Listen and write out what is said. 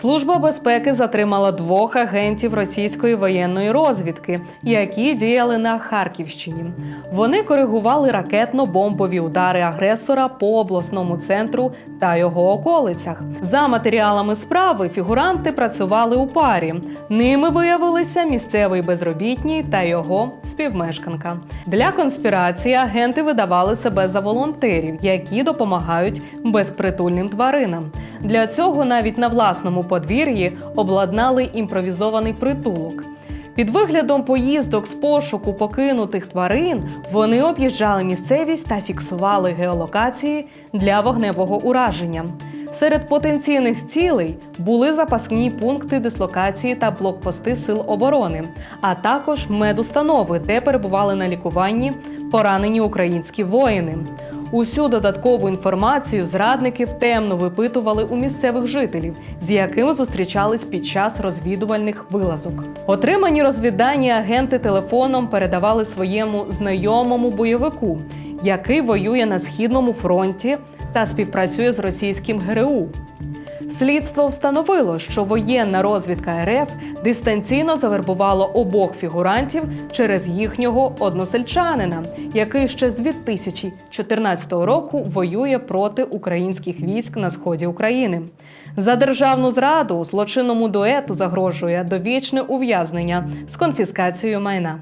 Служба безпеки затримала двох агентів російської воєнної розвідки, які діяли на Харківщині. Вони коригували ракетно-бомбові удари агресора по обласному центру та його околицях. За матеріалами справи фігуранти працювали у парі. Ними виявилися місцевий безробітній та його співмешканка. Для конспірації агенти видавали себе за волонтерів, які допомагають безпритульним тваринам. Для цього навіть на власному подвір'ї обладнали імпровізований притулок. Під виглядом поїздок з пошуку покинутих тварин вони об'їжджали місцевість та фіксували геолокації для вогневого ураження. Серед потенційних цілей були запасні пункти дислокації та блокпости сил оборони, а також медустанови, де перебували на лікуванні поранені українські воїни. Усю додаткову інформацію зрадники втемно випитували у місцевих жителів, з якими зустрічались під час розвідувальних вилазок. Отримані розвіддані агенти телефоном передавали своєму знайомому бойовику, який воює на східному фронті та співпрацює з російським ГРУ. Слідство встановило, що воєнна розвідка РФ дистанційно завербувала обох фігурантів через їхнього односельчанина, який ще з 2014 року воює проти українських військ на сході України. За державну зраду злочинному дуету загрожує довічне ув'язнення з конфіскацією майна.